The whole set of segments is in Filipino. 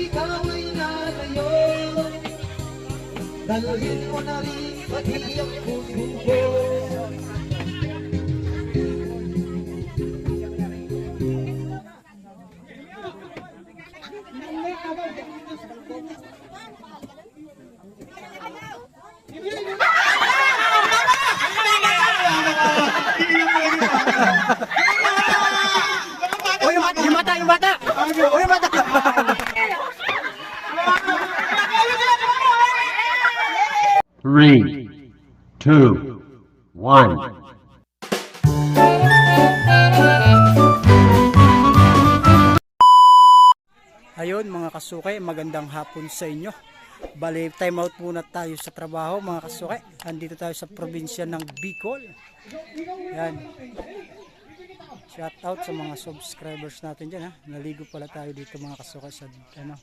ikaw ay nalayo Dalhin mo na rin pati ang puso ko Oh, yung, bata, yung bata! Oh, yung bata! Three, two, one. Ayun mga kasukay, magandang hapon sa inyo. Bali, time out muna tayo sa trabaho mga kasukay. Andito tayo sa probinsya ng Bicol. Yan. Shout out sa mga subscribers natin dyan ha. Naligo pala tayo dito mga kasukay sa ano.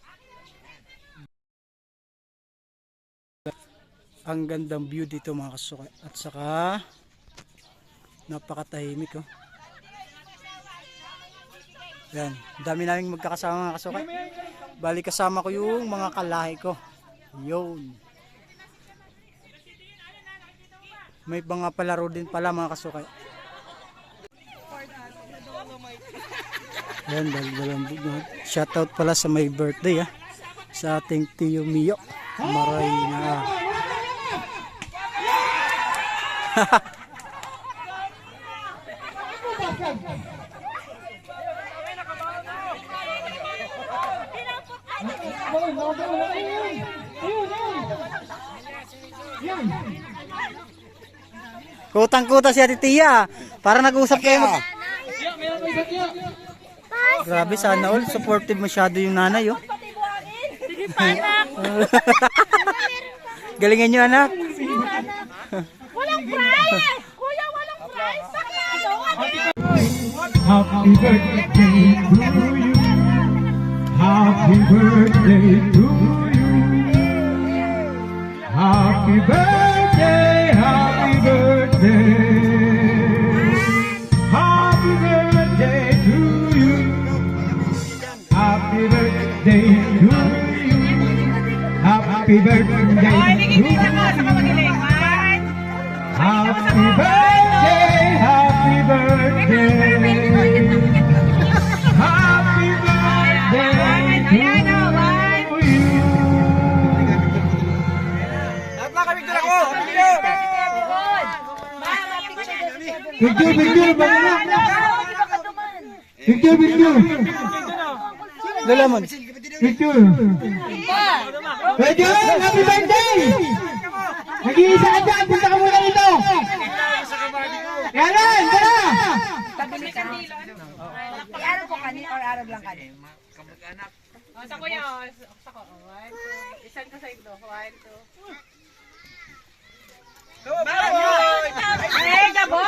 Ang gandang view dito mga kasukay. At saka napakatahimik oh. Yan, dami naming magkakasama mga kasukay. Bali kasama ko yung mga kalahi ko. Yun. May mga palaro din pala mga kasukay. Yan, dal Shoutout pala sa may birthday ah. Sa ating Tiyo Mio. Maray na. Kutang-kuta si Ate Tia. Para nag-usap kayo. Mag- Grabe sana all. Supportive masyado yung nanay oh. Galingan nyo anak. Walang prize! Kuya, walang prize! Happy birthday to you. Happy birthday to you. Happy birthday, happy birthday. Happy birthday to you. Happy birthday to you. Happy birthday to you Happy birthday, happy birthday Happy birthday to you Picture, picture. Picture, picture. Lalamon. Picture. Picture, happy birthday! Nag-iisa ka dyan, punta ka muna dito. Yan na, tara! Araw ko kanina or araw lang kanina? Oh, sa kuya. Sa ko. One, two. Isan ka sa ito. One, two.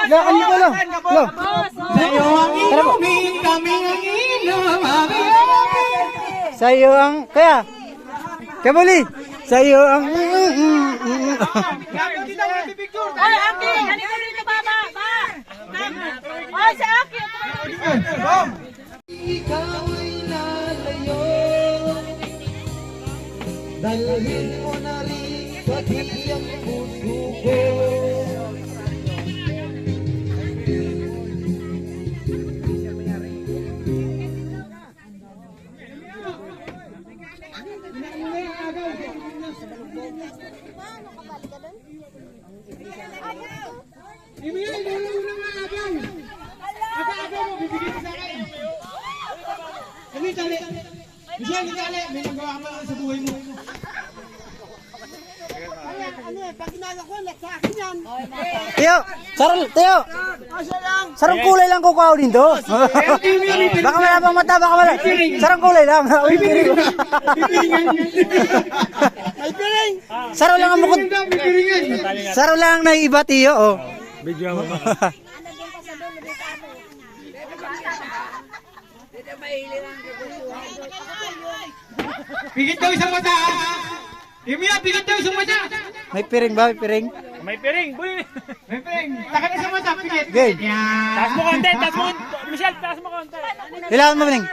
Lang. Lo. Sa'yo ang inumin, kami ang birthday! Sa'yo ang... Kaya. Kabuli. Sa'yo ang... Ay, Aki! Halika dito, baba! Ba! Ay, si Aki! Ikaw ay nalayo Dalhin mo na rin pati ang puso ko Dali, dali! Michelle, dali! May nagawa ka ba sa buhay mo? Tiyo. Sarang... Tiyo. Sarang kulay lang kukuha din to. baka wala pang mata, baka wala. Sarang kulay lang. Uy, piring. May piring! Saro lang ang piringan! Saro lang na iba, tiyo. Oh. Pigit daw isang mata! Imiya, pigit daw isang mata! May piring ba? May piring? May piring, boy. May piring! Takot isang mata, pigit! Game. Yan! Taas mo konti, taas mo konti. Michelle, taas mo konti. Kailangan mo, Piring.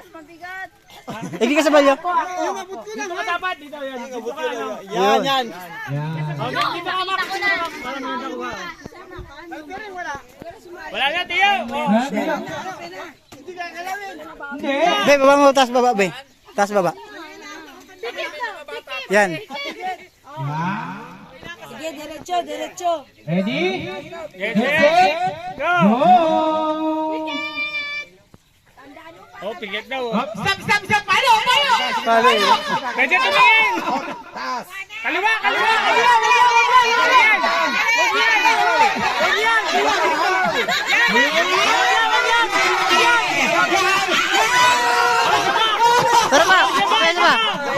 Hindi ka sa balyo. Dito ka dapat, dito yan. Dito ka. ano. Yan, yan. Dito ka, Max. Para may nakuha. Wala na, Tiyo. Oh. Be, baba mo, taas baba, be. Taas baba. Yan. Sige, diretso, diretso. Ready? Get set, go! Go! Oh, pigit daw. Hop, Stop, stop, stop! Paano? Paano? Palo eh. Pwede tumingin! Kaliwa, kaliwa, kaliwa! Tara pa. Tara pa.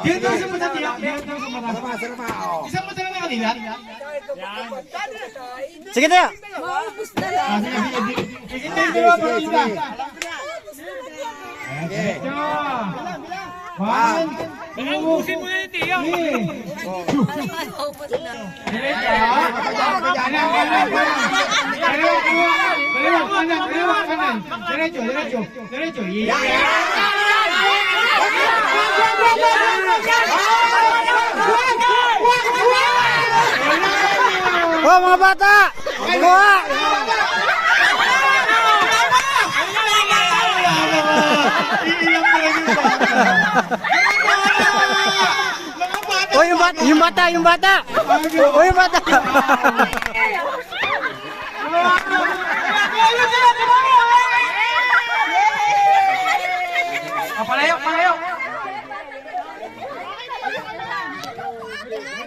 Dito sa mata, Tiyo. Dito sa mata. Isang mata na kanina. Sige tayo. Maubos na lang. Ah, sige, sige, sige. Sige, sige. Diretso. One, ubusin mo na yung tiyo. three. Maubos na. Diretso. Kanan, kanan, kanan. Kaliwa, kaliwa. Kaliwa, kanan, kaliwa, kanan. Diretso, diretso. Diretso. Yeah. Oh, mga bata. Kuha. Oh, yung bata, yung bata, yung bata. Oh, yung bata.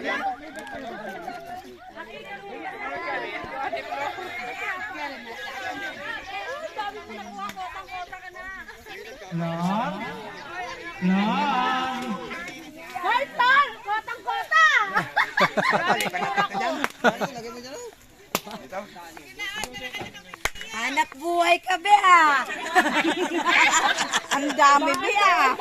Lang. Lang. Carlton! Kotang-kota! Anak buhay ka, be, ah. Ang dami, be, ah.